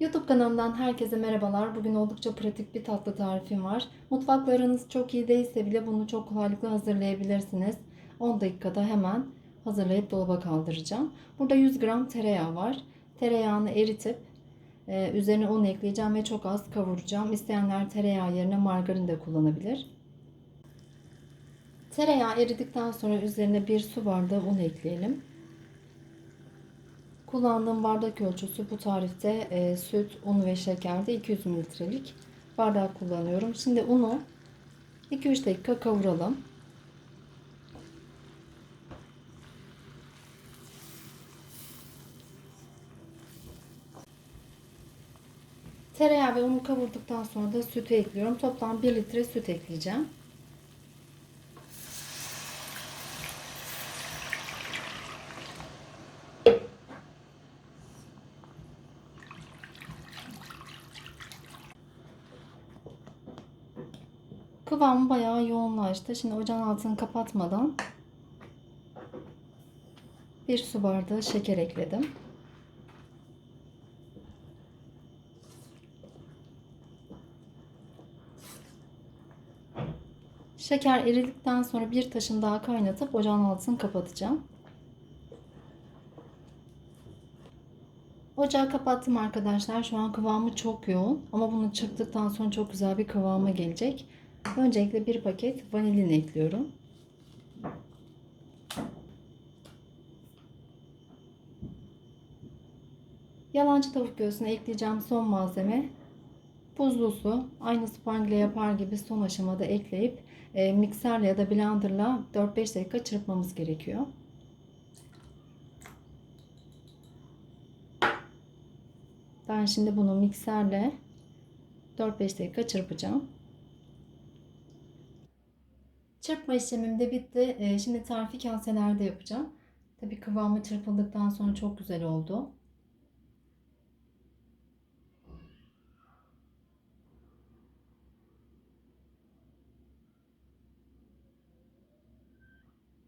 YouTube kanalımdan herkese merhabalar. Bugün oldukça pratik bir tatlı tarifim var. Mutfaklarınız çok iyi değilse bile bunu çok kolaylıkla hazırlayabilirsiniz. 10 dakikada hemen hazırlayıp dolaba kaldıracağım. Burada 100 gram tereyağı var. Tereyağını eritip e, üzerine un ekleyeceğim ve çok az kavuracağım. İsteyenler tereyağı yerine margarin de kullanabilir. Tereyağı eridikten sonra üzerine bir su bardağı un ekleyelim. Kullandığım bardak ölçüsü bu tarifte e, süt, un ve şekerde 200 mililitrelik bardak kullanıyorum. Şimdi unu 2-3 dakika kavuralım. Tereyağı ve unu kavurduktan sonra da sütü ekliyorum. Toplam 1 litre süt ekleyeceğim. Kıvamı bayağı yoğunlaştı. Şimdi ocağın altını kapatmadan bir su bardağı şeker ekledim. Şeker eridikten sonra bir taşın daha kaynatıp ocağın altını kapatacağım. Ocağı kapattım arkadaşlar. Şu an kıvamı çok yoğun ama bunu çıktıktan sonra çok güzel bir kıvama gelecek. Öncelikle bir paket vanilin ekliyorum. Yalancı tavuk göğsüne ekleyeceğim son malzeme buzlu su. Aynı spangle yapar gibi son aşamada ekleyip e, mikserle ya da blenderla 4-5 dakika çırpmamız gerekiyor. Ben şimdi bunu mikserle 4-5 dakika çırpacağım. Çırpma işlemim de bitti. Ee, şimdi tarifi kaselerde yapacağım. Tabii kıvamı çırpıldıktan sonra çok güzel oldu.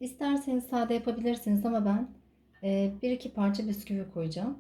İsterseniz sade yapabilirsiniz ama ben e, bir iki parça bisküvi koyacağım.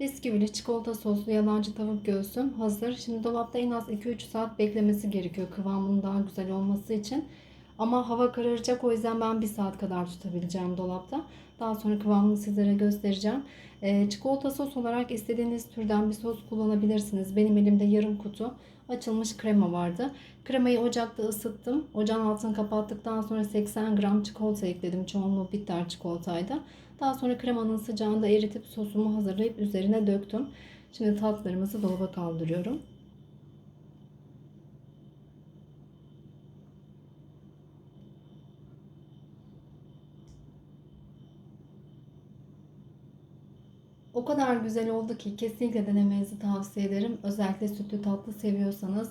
Bisküvili çikolata soslu yalancı tavuk göğsüm hazır. Şimdi dolapta en az 2-3 saat beklemesi gerekiyor kıvamının daha güzel olması için. Ama hava kararacak o yüzden ben 1 saat kadar tutabileceğim dolapta. Daha sonra kıvamını sizlere göstereceğim. Ee, çikolata sos olarak istediğiniz türden bir sos kullanabilirsiniz. Benim elimde yarım kutu açılmış krema vardı. Kremayı ocakta ısıttım. Ocağın altını kapattıktan sonra 80 gram çikolata ekledim. Çoğunluğu bitter çikolataydı. Daha sonra kremanın sıcağında eritip sosumu hazırlayıp üzerine döktüm. Şimdi tatlarımızı dolaba kaldırıyorum. O kadar güzel oldu ki kesinlikle denemenizi tavsiye ederim. Özellikle sütlü tatlı seviyorsanız.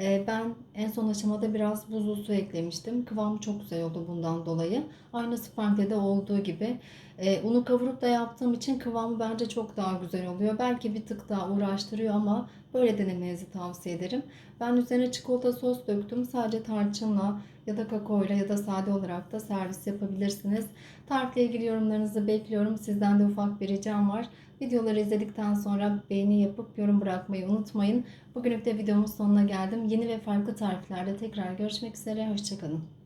Ee, ben en son aşamada biraz buzlu su eklemiştim. Kıvamı çok güzel oldu bundan dolayı. Aynı spanglede olduğu gibi. Ee, unu kavurup da yaptığım için kıvamı bence çok daha güzel oluyor. Belki bir tık daha uğraştırıyor ama böyle denemenizi tavsiye ederim. Ben üzerine çikolata sos döktüm. Sadece tarçınla ya da kakaoyla ya da sade olarak da servis yapabilirsiniz. Tarifle ilgili yorumlarınızı bekliyorum. Sizden de ufak bir ricam var. Videoları izledikten sonra beğeni yapıp yorum bırakmayı unutmayın. Bugünlük de videomuz sonuna geldim. Yeni ve farklı tariflerde tekrar görüşmek üzere. Hoşçakalın.